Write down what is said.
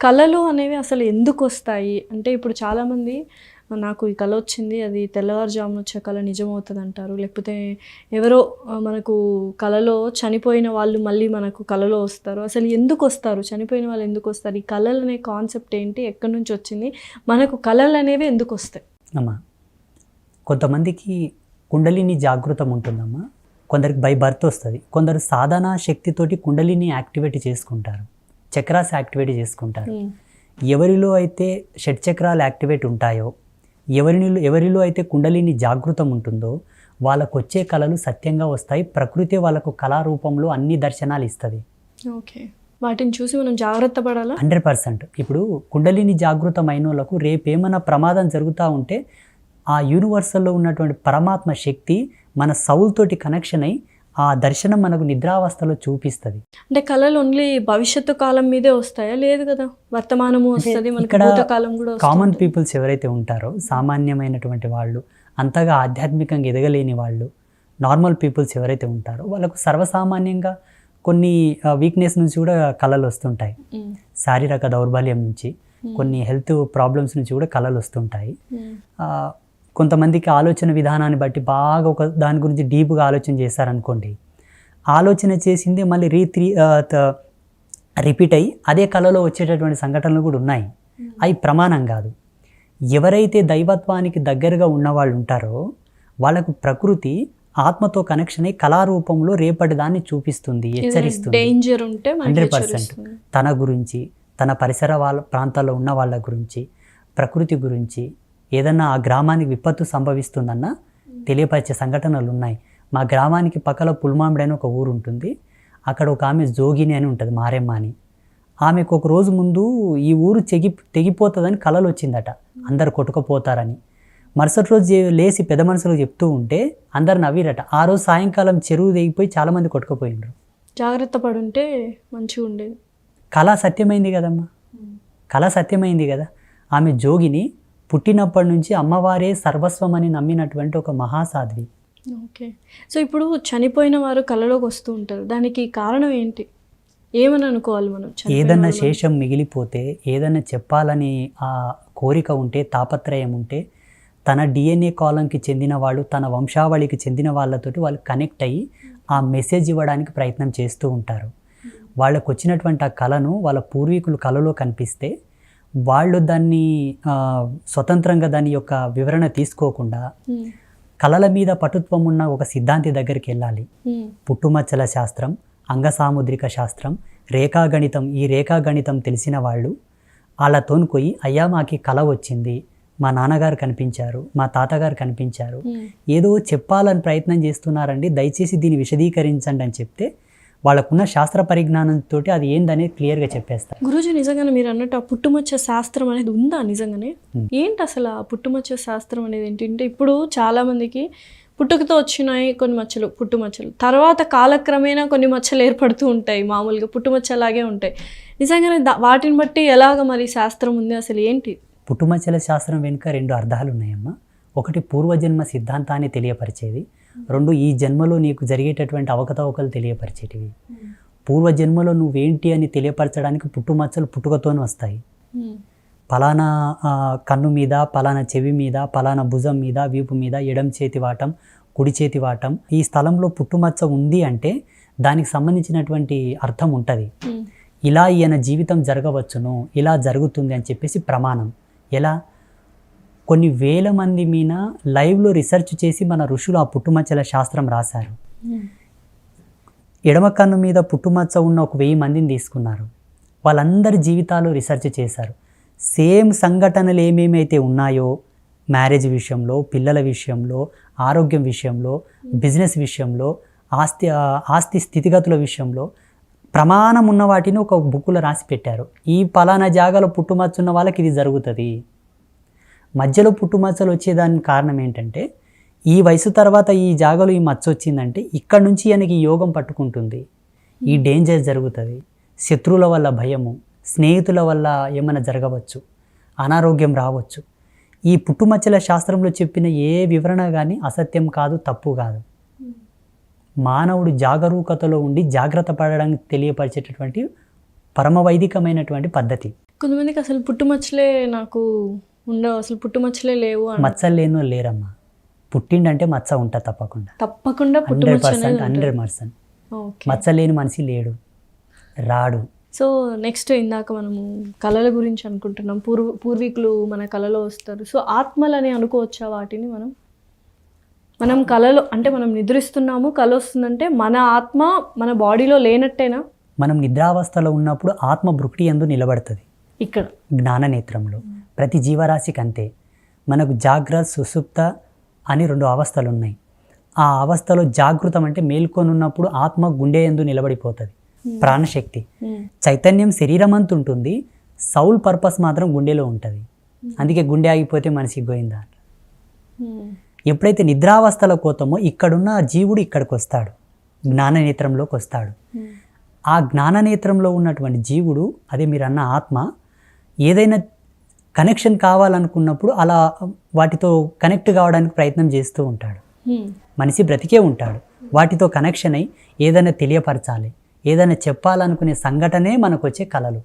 కళలు అనేవి అసలు ఎందుకు వస్తాయి? అంటే ఇప్పుడు చాలామంది నాకు ఈ కళ వచ్చింది అది తెల్లవారుజామున వచ్చే కళ నిజమవుతుంది అంటారు లేకపోతే ఎవరో మనకు కళలో చనిపోయిన వాళ్ళు మళ్ళీ మనకు కళలో వస్తారు. అసలు ఎందుకు వస్తారు? చనిపోయిన వాళ్ళు ఎందుకు వస్తారు? ఈ కళలు అనే కాన్సెప్ట్ ఏంటి? ఎక్కడి నుంచి వచ్చింది? మనకు కళలు అనేవి ఎందుకు వస్తాయి? అమ్మా కొంతమందికి కుండలిని జాగృతం ఉంటుందమ్మా. కొందరికి బై బర్త్ వస్తుంది. కొందరు సాధన శక్తితోటి కుండలిని యాక్టివేట్ చేసుకుంటారు. చక్రాస్ యాక్టివేట్ చేసుకుంటారు. ఉమ్. ఎవరిలో అయితే షట్ చక్రాలు యాక్టివేట్ ఉంటాయో ఎవరినిలో ఎవరిలో అయితే కుండలిని జాగృతం ఉంటుందో వాళ్ళకు వచ్చే కళలు సత్యంగా వస్తాయి. ప్రకృతి వాళ్ళకు కళారూపంలో అన్ని దర్శనాలు ఇస్తుంది. ఓకే వాటిని చూసి మనం జాగ్రత్త పడాలా? Hundred percent. ఇప్పుడు కుండలిని జాగృతమైన వాళ్ళకు రేపేమైనా ప్రమాదం జరుగుతూ ఉంటే ఆ యూనివర్సల్లో ఉన్నటువంటి పరమాత్మ శక్తి మన సౌల్ తోటి కనెక్షన్ అయి ఆ దర్శనం మనకు నిద్రావస్థలో చూపిస్తుంది. అంటే కళలు ఓన్లీ భవిష్యత్తు కాలం మీదే వస్తాయా? లేదు కదా. వర్తమానము వస్తుంది భూతకాలం కూడా కామన్ పీపుల్స్ ఎవరైతే ఉంటారో సామాన్యమైనటువంటి వాళ్ళు అంతగా ఆధ్యాత్మికంగా ఎదగలేని వాళ్ళు నార్మల్ పీపుల్స్ ఎవరైతే ఉంటారో వాళ్ళకు సర్వసామాన్యంగా కొన్ని వీక్నెస్ నుంచి కూడా కళలు వస్తుంటాయి. శారీరక దౌర్బల్యం నుంచి కొన్ని హెల్త్ ప్రాబ్లమ్స్ నుంచి కూడా కళలు వస్తుంటాయి. కొంతమందికి ఆలోచన విధానాన్ని బట్టి బాగా ఒక దాని గురించి డీప్గా ఆలోచన చేశారనుకోండి. ఆలోచన చేసిందే మళ్ళీ రీ త్రీ రిపీట్ అయ్యి అదే కళలో వచ్చేటటువంటి సంఘటనలు కూడా ఉన్నాయి. అవి ప్రమాణం కాదు. ఎవరైతే దైవత్వానికి దగ్గరగా ఉన్నవాళ్ళు ఉంటారో వాళ్ళకు ప్రకృతి ఆత్మతో కనెక్షన్ అయ్యి కళారూపంలో రేపటి దాన్ని చూపిస్తుంది హెచ్చరిస్తుంది. డేంజర్ ఉంటే హండ్రెడ్ పర్సెంట్. తన గురించి తన పరిసర వాళ్ళ ప్రాంతాల్లో ఉన్న వాళ్ళ గురించి ప్రకృతి గురించి ఏదన్నా ఆ గ్రామానికి విపత్తు సంభవిస్తుందన్న తెలియపరిచే సంఘటనలు ఉన్నాయి. మా గ్రామానికి పక్కల పుల్మామిడి అని ఒక ఊరు ఉంటుంది. అక్కడ ఒక ఆమె జోగిని అని ఉంటుంది మారెమ్మ అని. ఆమెకు ఒక రోజు ముందు ఈ ఊరు తెగి తెగిపోతుందని కలలు వచ్చిందట అందరు కొట్టుకుపోతారని. మరుసటి రోజు లేచి పెద్ద మనుషులకు చెప్తూ ఉంటే అందరు నవ్విరట. ఆ రోజు సాయంకాలం చెరువు తెగిపోయి చాలామంది కొట్టుకుపోయినరు. జాగ్రత్త పడుంటే మంచిగా ఉండేది. కళ సత్యమైంది కదమ్మా. కళ సత్యమైంది కదా. ఆమె జోగిని పుట్టినప్పటి నుంచి అమ్మవారే సర్వస్వం అని నమ్మినటువంటి ఒక మహాసాధ్వి. ఓకే. సో ఇప్పుడు చనిపోయిన వారు కళలోకి వస్తూ ఉంటారు. దానికి కారణం ఏంటి? ఏమని అనుకోవాలి మనం ఏదన్నా? శేషం మిగిలిపోతే ఏదన్నా చెప్పాలని ఆ కోరిక ఉంటే తాపత్రయం ఉంటే తన డిఎన్ఏ కాలంకి చెందిన వాళ్ళు తన వంశావళికి చెందిన వాళ్ళతోటి వాళ్ళు కనెక్ట్ అయ్యి ఆ మెసేజ్ ఇవ్వడానికి ప్రయత్నం చేస్తూ ఉంటారు. వాళ్ళకు వచ్చినటువంటి ఆ కళను వాళ్ళ పూర్వీకులు కళలో కనిపిస్తే వాళ్ళు దాన్ని స్వతంత్రంగా దాని యొక్క వివరణ తీసుకోకుండా కళల మీద పటుత్వం ఉన్న ఒక సిద్ధాంతి దగ్గరికి వెళ్ళాలి. పుట్టుమచ్చల శాస్త్రం అంగసాముద్రిక శాస్త్రం రేఖాగణితం ఈ రేఖాగణితం తెలిసిన వాళ్ళు వాళ్ళతోని పోయి అయ్యా మాకి కళ వచ్చింది. మా నాన్నగారు కనిపించారు మా తాతగారు కనిపించారు. ఏదో చెప్పాలని ప్రయత్నం చేస్తున్నారండి. దయచేసి దీన్ని విశదీకరించండి అని చెప్తే వాళ్ళకున్న శాస్త్ర పరిజ్ఞానంతో అది ఏందనేది క్లియర్గా చెప్పేస్తారు. గురూజీ నిజంగానే మీరు అన్నట్టు ఆ పుట్టుమచ్చ శాస్త్రం అనేది ఉందా నిజంగానే. ఏంటి అసలు ఆ పుట్టుమచ్చ శాస్త్రం అనేది ఏంటంటే ఇప్పుడు చాలా మందికి పుట్టుకతో వచ్చినాయి కొన్ని మచ్చలు పుట్టుమచ్చలు. తర్వాత కాలక్రమేణా కొన్ని మచ్చలు ఏర్పడుతూ ఉంటాయి మామూలుగా పుట్టుమచ్చలాగే ఉంటాయి. నిజంగానే దా- వాటిని బట్టి ఎలాగ మరి శాస్త్రం ఉంది అసలు ఏంటి? పుట్టుమచ్చల శాస్త్రం వెనుక రెండు అర్థాలు ఉన్నాయమ్మా. ఒకటి పూర్వజన్మ సిద్ధాంతాన్ని తెలియపరిచేది రెండు ఈ జన్మలో నీకు జరిగేటటువంటి అవకతవకలు తెలియపరిచేటివి. పూర్వజన్మలో నువ్వేంటి అని తెలియపరచడానికి పుట్టుమచ్చలు పుట్టుకతోనే వస్తాయి. పలానా కన్ను మీద పలానా చెవి మీద పలానా భుజం మీద వీపు మీద ఎడం చేతి వాటం కుడి చేతి వాటం ఈ స్థలంలో పుట్టుమచ్చ ఉంది అంటే దానికి సంబంధించినటువంటి అర్థం ఉంటుంది. ఇలా ఈయన జీవితం జరగవచ్చును ఇలా జరుగుతుంది అని చెప్పేసి ప్రమాణం. ఎలా? కొన్ని వేల మంది మీద లైవ్లో రీసెర్చ్ చేసి మన ఋషులు ఆ పుట్టుమచ్చల శాస్త్రం రాశారు. ఎడమ కన్ను మీద పుట్టుమచ్చ ఉన్న ఒక వెయ్యి మందిని తీసుకున్నారు. వాళ్ళందరి జీవితాలు రీసెర్చ్ చేశారు. సేమ్ సంఘటనలు ఏమేమైతే ఉన్నాయో మ్యారేజ్ విషయంలో పిల్లల విషయంలో ఆరోగ్యం విషయంలో బిజినెస్ విషయంలో ఆస్తి ఆస్తి స్థితిగతుల విషయంలో ప్రమాణం ఉన్న వాటిని ఒక బుక్కులో రాసి పెట్టారు. ఈ పలానా జాగాలో పుట్టుమచ్చున్న వాళ్ళకి ఇది జరుగుతుంది. మధ్యలో పుట్టుమచ్చలు వచ్చేదానికి కారణం ఏంటంటే ఈ వయసు తర్వాత ఈ జాగలో ఈ మచ్చ వచ్చిందంటే ఇక్కడ నుంచి ఈయనకి ఈ యోగం పట్టుకుంటుంది. ఈ డేంజర్ జరుగుతుంది. శత్రువుల వల్ల భయము స్నేహితుల వల్ల ఏమైనా జరగవచ్చు అనారోగ్యం రావచ్చు. ఈ పుట్టుమచ్చల శాస్త్రంలో చెప్పిన ఏ వివరణ కానీ అసత్యం కాదు తప్పు కాదు. మానవుడు జాగరూకతలో ఉండి జాగ్రత్త పడడానికి తెలియపరిచేటటువంటి పరమవైదికమైనటువంటి పద్ధతి. కొంతమందికి అసలు పుట్టుమచ్చలే నాకు ఉండవు. అసలు పుట్టుమచ్చలే లేవు అని మచ్చలు లేని లేరమ్మా. పుట్టిండంటే మచ్చ ఉంటుంది తప్పకుండా. తప్పకుండా హండ్రెడ్ పర్సెంట్ హండ్రెడ్. పర్సెంట్. మచ్చ లేని మనిషి లేడు. రాడు. సో నెక్స్ట్ ఇందాక మనము కళల గురించి అనుకుంటున్నాం. పూర్వ పూర్వీకులు మన కళలో వస్తారు. సో ఆత్మలని అనుకోవచ్చా వాటిని మనం? మనం కళలో అంటే మనం నిద్రిస్తున్నాము కళ వస్తుందంటే మన ఆత్మ మన బాడీలో లేనట్టేనా? మనం నిద్రావస్థలో ఉన్నప్పుడు ఆత్మ భృకుటి ఎందు నిలబడుతుంది. ఇక్కడ. జ్ఞాన నేత్రంలో ప్రతి జీవరాశికి అంతే మనకు జాగ్రత్త సుసుప్త అని రెండు అవస్థలు ఉన్నాయి ఆ అవస్థలో జాగృతం అంటే మేల్కొని ఉన్నప్పుడు ఆత్మ గుండె ఎందు నిలబడిపోతుంది. ప్రాణశక్తి. ఉమ్. చైతన్యం శరీరం అంత ఉంటుంది సౌల్ పర్పస్ మాత్రం గుండెలో ఉంటుంది. అందుకే గుండె ఆగిపోతే మనిషికి పోయిందా. ఎప్పుడైతే నిద్రావస్థలో పోతామో ఇక్కడున్న జీవుడు ఇక్కడికి వస్తాడు జ్ఞాననేత్రంలోకి వస్తాడు. ఆ జ్ఞాననేత్రంలో ఉన్నటువంటి జీవుడు అదే మీరు అన్న ఆత్మ ఏదైనా కనెక్షన్ కావాలనుకున్నప్పుడు అలా వాటితో కనెక్ట్ కావడానికి ప్రయత్నం చేస్తూ ఉంటాడు. ఉమ్. మనిషి బ్రతికే ఉంటాడు. వాటితో కనెక్షన్ అయి ఏదైనా తెలియపరచాలి. ఏదైనా చెప్పాలనుకునే సంఘటనే మనకు వచ్చే కళలు